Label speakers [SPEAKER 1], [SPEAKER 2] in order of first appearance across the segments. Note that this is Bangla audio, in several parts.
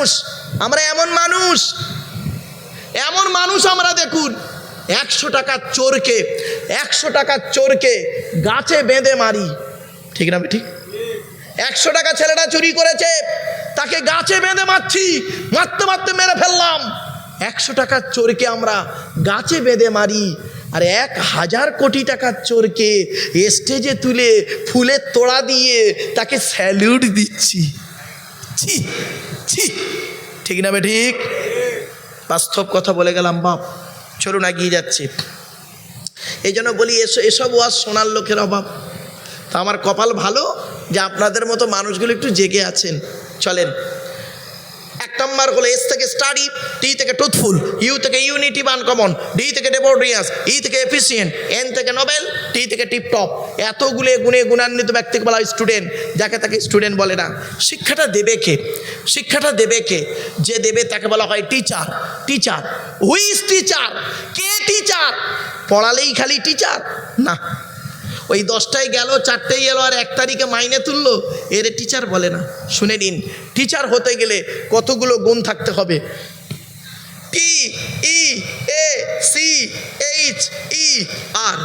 [SPEAKER 1] মানুষ, আমরা এমন মানুষ। এমন মানুষ আমরা দেখুন, একশো টাকার চোরকে, একশো টাকার চোরকে গাছে বেঁধে মারি। ঠিক না ঠিক একশো টাকা ছেলেটা চুরি করেছে, তাকে গাছে বেঁধে মারছি, মারতে মারতে মেরে ফেললাম। একশো টাকার চোরকে আমরা গাছে বেঁধে মারি, আর এক হাজার কোটি টাকার চোরকে স্টেজে তুলে ফুলের তোড়া দিয়ে তাকে স্যালিউট দিচ্ছি। ছি। ছি, ঠিক না বে ঠিক? বাস্তব কথা বলে গেলাম, বাপ। চলুন এগিয়ে যাচ্ছি। এই জন্য বলি এসব এসব ওয়াজ শোনার লোকের অভাব। তা আমার কপাল ভালো যে আপনাদের মতো মানুষগুলো একটু জেগে আছেন। চলেন। নম্বর হলো এস থেকে স্টাডি টি থেকে ট্রুথফুল ইউ থেকে ইউনিটি বান কমন ডি থেকে ডেবোডিয়াস ই থেকে এফিসিয়েন্ট এন থেকে নোবেল টি থেকে টিপটপ এতগুলো গুণে গুণান্বিত ব্যক্তিকে বলা হয় স্টুডেন্ট যাকে তাকে স্টুডেন্ট বলে না। শিক্ষাটা দেবে কে? শিক্ষাটা দেবে কে? যে দেবে তাকে বলা হয় টিচার টিচার হুইজ টিচার কে টিচার পড়ালেই খালি টিচার না। ওই দশটায় গেল, চারটেই এলো, আর এক তারিখে মাইনে তুললো। এর টিচার বলে না, শুনে নিন। টিচার হতে গেলে কতগুলো গুণ থাকতে হবে? P E A C H E R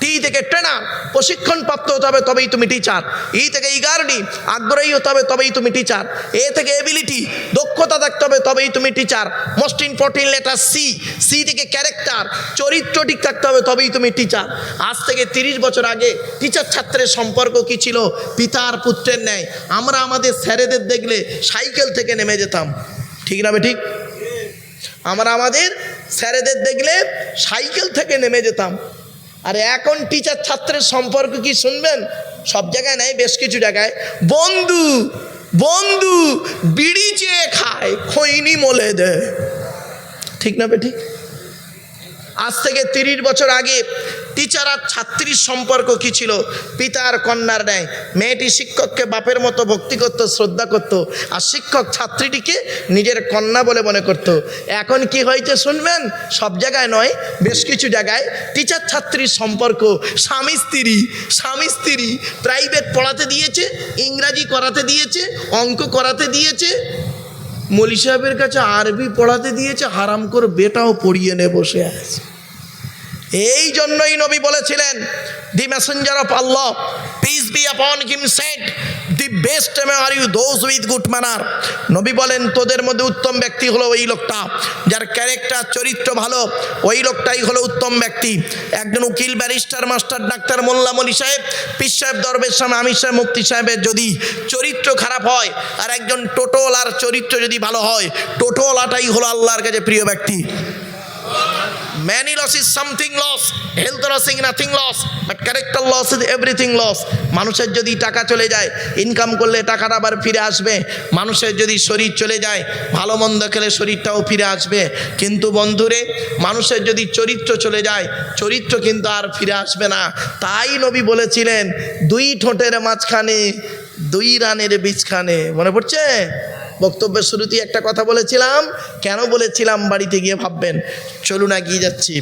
[SPEAKER 1] T থেকে ট্রেনার প্রশিক্ষণ প্রাপ্ত হতে হবে, তবেই তুমি টিচার ই থেকে ইগারডি আগ্রহী হতে হবে, তবেই তুমি টিচার এ থেকে এবিলিটি দক্ষতা থাকতে হবে, তবেই তুমি teacher most important letter C C থেকে ক্যারেক্টার চরিত্র ঠিক থাকতে হবে, তবেই তুমি টিচার আজ থেকে তিরিশ বছর আগে টিচার ছাত্রের সম্পর্ক কি ছিল? পিতা আর পুত্রের ন্যায়। আমরা আমাদের স্যারেদের দেখলে সাইকেল থেকে নেমে যেতাম। ঠিক না ঠিক আমরা আমাদের স্যারেদের দেখলে সাইকেল থেকে নেমে যেতাম। আর এখন টিচার ছাত্রের সম্পর্ক কি শুনবেন? সব জায়গায় নাই, বেশ কিছু জায়গায়। বন্ধু বন্ধু, বিড়ি চেয়ে খায়, খৈনি মলে দেয় ঠিক না বেঠিক আজ থেকে তিরিশ বছর আগে টিচার আর ছাত্রীর সম্পর্ক কি ছিল? পিতা আর কন্যার ন্যায়। মেয়েটি শিক্ষককে বাপের মতো ভক্তি করত, শ্রদ্ধা করত, আর শিক্ষক ছাত্রীটিকে নিজের কন্যা বলে মনে করত। এখন কি হয়েছে শুনবেন? সব জায়গায় নয়, বেশ কিছু জায়গায় টিচার ছাত্রীর সম্পর্ক। স্বামী স্ত্রী স্বামী স্ত্রী প্রাইভেট পড়াতে দিয়েছে, ইংরাজি করাতে দিয়েছে, অঙ্ক করাতে দিয়েছে মলি সাহেবের কাছে আরবি পড়াতে দিয়েছে হারাম করে বেটাও পড়িয়ে নে বসে আছে। এই জন্যই নবী বলেছিলেন the messenger of Allah peace be upon him said the best are you those with good manner নবী বলেন, তোদের মধ্যে উত্তম ব্যক্তি হলো ওই লোকটা, যার ক্যারেক্টার চরিত্র ভালো, ওই লোকটাই হলো উত্তম ব্যক্তি। একজন উকিল ব্যারিস্টার মাস্টার ডাক্তার, মোল্লা, মলি সাহেব পিস সাহেব, দরবেশ সাহেব, আমির সাহেব, মুফতি সাহেবের যদি চরিত্র খারাপ হয়, আর একজন টোটোলার চরিত্র যদি ভালো হয় টোটোলাটাই হলো আল্লাহর কাছে প্রিয় ব্যক্তি। Many loss is something loss. Health loss is nothing loss. But character loss is everything loss. মানুষের যদি টাকা চলে যায় ইনকাম করলে টাকাটা আবার ফিরে আসবে মানুষের যদি শরীর চলে যায়, ভালো মন্দ খেলে শরীরটাও ফিরে আসবে কিন্তু বন্ধুরে, মানুষের যদি চরিত্র চলে যায়, চরিত্র কিন্তু আর ফিরে আসবে না তাই নবী বলেছিলেন, দুই ঠোঁটের মাঝখানে দুই রানের বীজখানে মনে পড়ছে? বক্তব্যের শুরুতেই একটা কথা বলেছিলাম। কেন বলেছিলাম? বাড়িতে গিয়ে ভাববেন। চলুন এগিয়ে যাচ্ছি।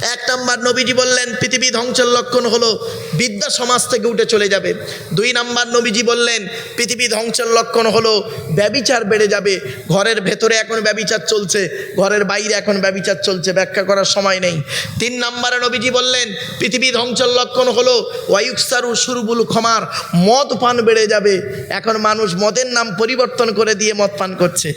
[SPEAKER 1] এক নম্বর নবীজি বললেন, পৃথিবী ধ্বংসের লক্ষণ হলো বিদ্যা সমাজ থেকে উঠে চলে যাবে। দুই নম্বর নবীজি বললেন, পৃথিবী ধ্বংসের লক্ষণ হলো ব্যবিচার বেড়ে যাবে। ঘরের ভেতরে এখন ব্যবিচার চলছে, ঘরের বাইরে এখন ব্যবিচার চলছে, ব্যাখ্যা করার সময় নেই। তিন নম্বরে নবীজি বললেন, পৃথিবী ধ্বংসের লক্ষণ হলো ওয়ায়ুকসারু সুরবুল ক্ষমার মদ পান বেড়ে যাবে। এখন মানুষ মদের নাম পরিবর্তন করে দিয়ে মদ পান করছে।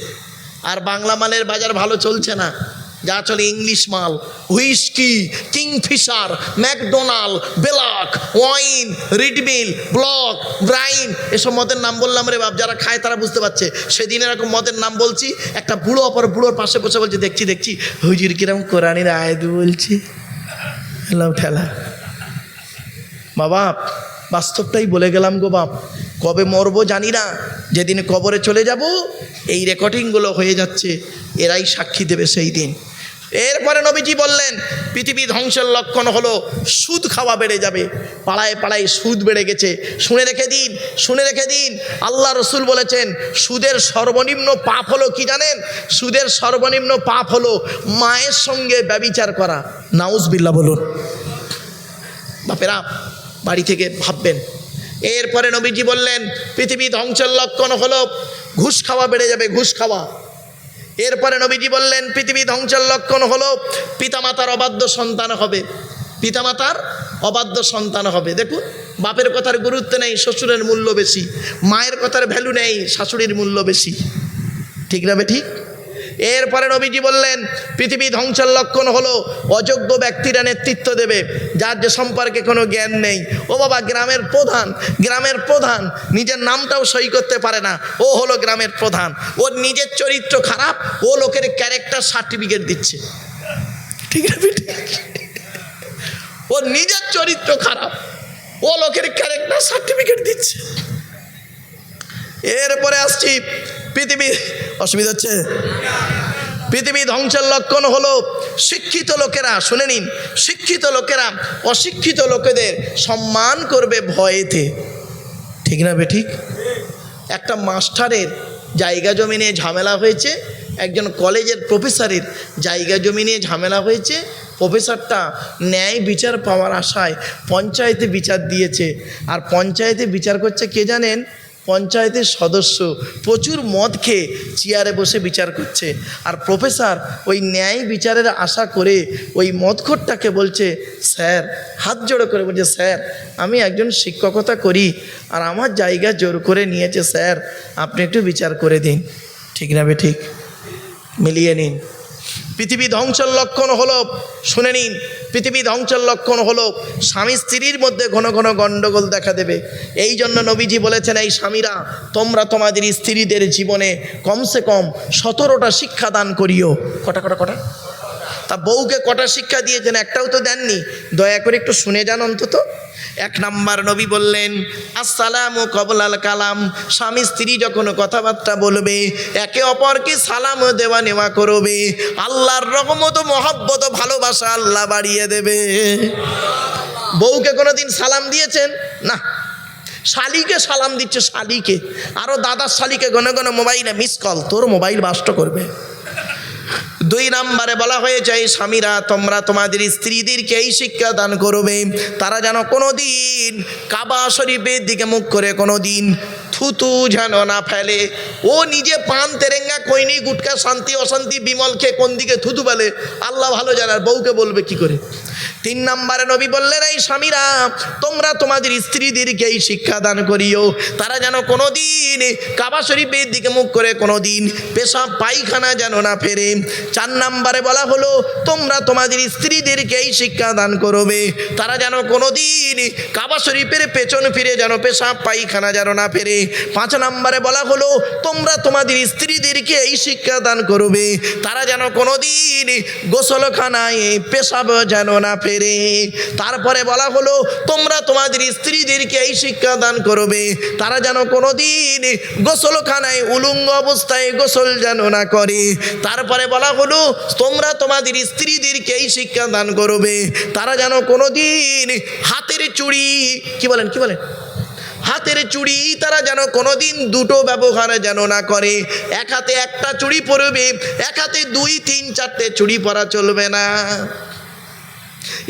[SPEAKER 1] আর বাংলা মালের বাজার ভালো চলছে না। যা চলে ইংলিশ মাল, whisky, Kingfisher, McDonald, black, wine রিডমিল ব্লক, ব্রাইন, এসব মদের নাম বললাম রে বাপ, যারা খায় তারা বুঝতে পারছে। সেদিন এরকম মদের নাম বলছি, একটা বুড়ো অপর বুড়োর পাশে বসে বলছি, দেখছি দেখছি, হুজুর কিরম কোরআনির আয়াত বলছি। এলাম ঠেলা। বাবা, বাস্তবটাই বলে গেলাম গো বাপ। কবে মরবো জানি না। যেদিন কবরে চলে যাব, এই রেকর্ডিংগুলো হয়ে যাচ্ছে, এরাই সাক্ষী দেবে সেই দিন। এরপরে নবীজি বললেন, পৃথিবী ধ্বংসের লক্ষণ হলো, সুদ খাওয়া বেড়ে যাবে। পাড়ায় পাড়ায় সুদ বেড়ে গেছে। শুনে রেখে দিন, শুনে রেখে দিন। আল্লাহ রসুল বলেছেন, সুদের সর্বনিম্ন পাপ হলো কি জানেন? সুদের সর্বনিম্ন পাপ হলো মায়ের সঙ্গে ব্যবিচার করা। নাউজবিল্লা বলুন। বাপেরা, বাড়ি থেকে ভাববেন এরপরে নবীজি বললেন, পৃথিবী ধ্বংসের লক্ষণ হলো ঘুষ খাওয়া বেড়ে যাবে, ঘুষ খাওয়া। এরপরে নবীজি বললেন, পৃথিবী ধ্বংসের লক্ষণ হলো পিতামাতার অবাধ্য সন্তান হবে। পিতামাতার অবাধ্য সন্তান হবে। দেখুন, বাপের কথার গুরুত্ব নেই, শ্বশুরের মূল্য বেশি। মায়ের কথার ভ্যালু নেই, শাশুড়ির মূল্য বেশি। ঠিক না ঠিক? এরপরে নবীজি বললেন, পৃথিবী ধ্বংসের লক্ষণ হলো অযোগ্য ব্যক্তিরা নেতৃত্ব দেবে, যার যে সম্পর্কে কোনো জ্ঞান নেই। ও বাবা, গ্রামের প্রধান গ্রামের প্রধান নিজের নামটাও সই করতে পারে না, ও হলো গ্রামের প্রধান। ওর নিজের চরিত্র খারাপ, ও লোকের ক্যারেক্টার সার্টিফিকেট দিচ্ছে। ঠিক আছে ওর নিজের চরিত্র খারাপ, ও লোকের ক্যারেক্টার সার্টিফিকেট দিচ্ছে। এরপরে আসছি পৃথিবী, অসুবিধা হচ্ছে। পৃথিবী ধ্বংসের লক্ষণ হলো শিক্ষিত লোকেরা, শুনে নিন, শিক্ষিত লোকেরা অশিক্ষিত লোকেদের সম্মান করবে ভয়েতে। ঠিক না বে, ঠিক? একটা মাস্টারের জায়গা জমি নিয়ে ঝামেলা হয়েছে, একজন কলেজের প্রফেসরের জায়গা জমি নিয়ে ঝামেলা হয়েছে, প্রফেসরটা ন্যায় বিচার পাওয়ার আশায় পঞ্চায়েতে বিচার দিয়েছে। আর পঞ্চায়েতে বিচার করছে কে জানেন? পঞ্চায়েতের সদস্য প্রচুর মদ খেয়ে চেয়ারে বসে বিচার করছে। আর প্রফেসর ওই ন্যায় বিচারের আশা করে ওই মদখোরটাকে বলছে, স্যার, হাত জোড়ো করে বলছে, স্যার, আমি একজন শিক্ষকতা করি আর আমার জায়গা জোর করে নিয়েছে, স্যার, আপনি একটু বিচার করে দিন। ঠিক না বে ঠিক? মিলিয়ে নিন। পৃথিবী ধ্বংসের লক্ষণ হলো, শুনে নিন, পৃথিবী ধ্বংসের লক্ষণ হলো, স্বামী স্ত্রীর মধ্যে ঘন ঘন গণ্ডগোল দেখা দেবে। এই জন্য নবীজি বলেছেন, এই স্বামীরা, তোমরা তোমাদের স্ত্রীদের জীবনে কমসে কম সতেরোটা শিক্ষা দান করিও। কটা কটা কটা? তা বউকে কটা শিক্ষা দিয়েছেন? একটাও তো দেননি। দয়া করে একটু শুনে যান অন্তত। এক নাম্বার নবী বললেন, আসসালাম ও কবলাল কালাম। স্বামী, স্ত্রী যখন কথাবার্তা বলবে, একে অপরকে সালাম দেওয়া নেওয়া করবে। আল্লাহর রকমত মহব্বত ভালোবাসা আল্লাহ বাড়িয়ে দেবে। বউকে কোনোদিন সালাম দিয়েছেন? না। শালিকে সালাম দিচ্ছে শালিকে। আরও দাদার শালিকে গনে গনে মোবাইলে মিস কল। তোর মোবাইল বাষ্ট করবে। দুই নাম্বারে বলা হয়েছে, এই স্বামীরা, তোমরা তোমাদের স্ত্রীদেরকে এই শিক্ষা দান করবে। তারা যেন কোনো দিন কাবা শরীফের দিকে মুখ করে কোনো দিন থুতু যেন না ফেলে। ও নিজে পান তেরেঙ্গা, কইনি গুটকা, শান্তি, অশান্তি, বিমল খেয়ে কোন দিকে থুতু ফেলে? আল্লাহ ভালো জানার বউকে বলবে কি করে? তিন নম্বরে নবী বললেন, এই স্বামীরা, তোমরা তোমাদের স্ত্রীদেরকে এই শিক্ষা দান করিও। তারা যেন কোনো দিন কাবা শরীফের দিকে মুখ করে কোনো দিন পেশাব পায়খানা যেন না ফেরে। চার নম্বরে বলা হলো, তোমরা তোমাদের স্ত্রীদেরকে এই শিক্ষা দান করবে। তারা যেন কোনো দিন কাবা শরীফের পেছন ফিরে যেন পেশাব পায়খানা যেন না ফেরে। পাঁচ নম্বরে বলা হলো, তোমরা তোমাদের স্ত্রীদেরকে এই শিক্ষা দান করবে। তারা যেন কোনো দিন গোসলখানায় পেশাব যেন না ফেরে। তারপরে বলা হলো, তোমরা তোমাদের স্ত্রীদেরকে এই শিক্ষা দান করবে। তারা যেন কোনো দিন গোসলখানায় উলুঙ্গ অবস্থায় গোসল যেন না করে। তারপরে বলা হলো, তোমরা তোমাদের স্ত্রীদেরকে এই শিক্ষা দান করবে। তারা যেন কোনো দিন হাতের চুড়ি কি বলেন কি বলেন? হাতের চুড়ি তারা যেন কোনোদিন দুটো ব্যবহার যেন না করে। এক হাতে একটা চুড়ি পরবে, এক হাতে দুই, তিন, চারটে চুড়ি পরা চলবে না।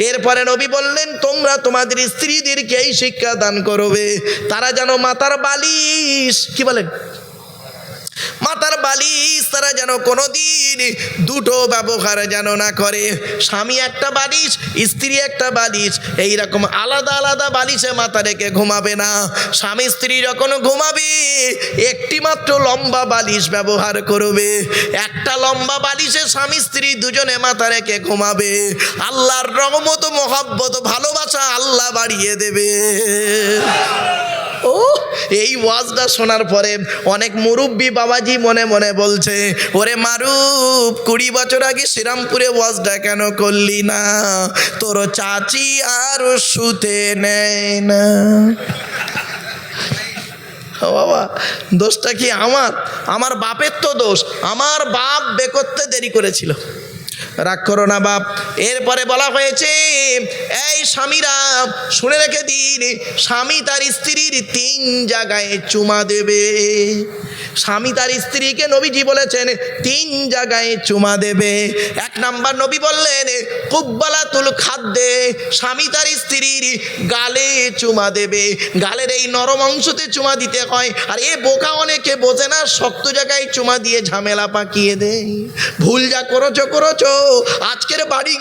[SPEAKER 1] এরপরে নবী বললেন, তোমরা তোমাদের স্ত্রীদেরকে এই শিক্ষা দান করবে। তারা যেন মাতার বালিশ কি বলেন? মাতার বালিশ তারা যেন কোনো দিন দুটো ব্যবহার যেন না করে। স্বামী একটা বালিশ, স্ত্রী একটা বালিশ। এই রকম আলাদা আলাদা বালিশে মাথা রেখে ঘুমাবে না। স্বামী, স্ত্রী যখন ঘুমাবে একটি মাত্র লম্বা বালিশ ব্যবহার করবে। একটা লম্বা বালিশে স্বামী, স্ত্রী দুজনে মাথা রেখে ঘুমাবে। আল্লাহর রহমত, মোহাব্বত, ভালোবাসা আল্লাহ বাড়িয়ে দেবে। ও, এই ওয়াজটা শোনার পরে অনেক মুরব্বী বাবাজি মনে মনে বলছে, ওরে মারুপ কুড়ি বছর আগে শ্রীরামপুরে ওয়াজটা কেন করলি না? তোর চাচি আর শুতে নেয় না। বাবা, দোষটা কি আমার? আমার বাপের তো দোষ। আমার বাপ বে করতে দেরি করেছিল। রাগ করো না বাপ। এরপরে বলা হয়েছে, এই স্বামীরা, শুনে রেখে দিন, স্বামী তার স্ত্রীর তিন জায়গায় চুমা দেবে। স্বামী তার স্ত্রীকে নবীজি বলেছেন, তিন জায়গায় চুমা দেবে। এক নাম্বার নবী বললেন, কুব্বালাতুল খাদ্যে স্বামী তার স্ত্রীর গালে চুমা দেবে। গালের এই নরম অংশতে চুমা দিতে হয়। আর এ বোকা অনেকে বোঝে না, শক্ত জায়গায় চুমা দিয়ে ঝামেলা পাকিয়ে দেয়। ভুল যা করেছ করেছ, আজকের বাড়ি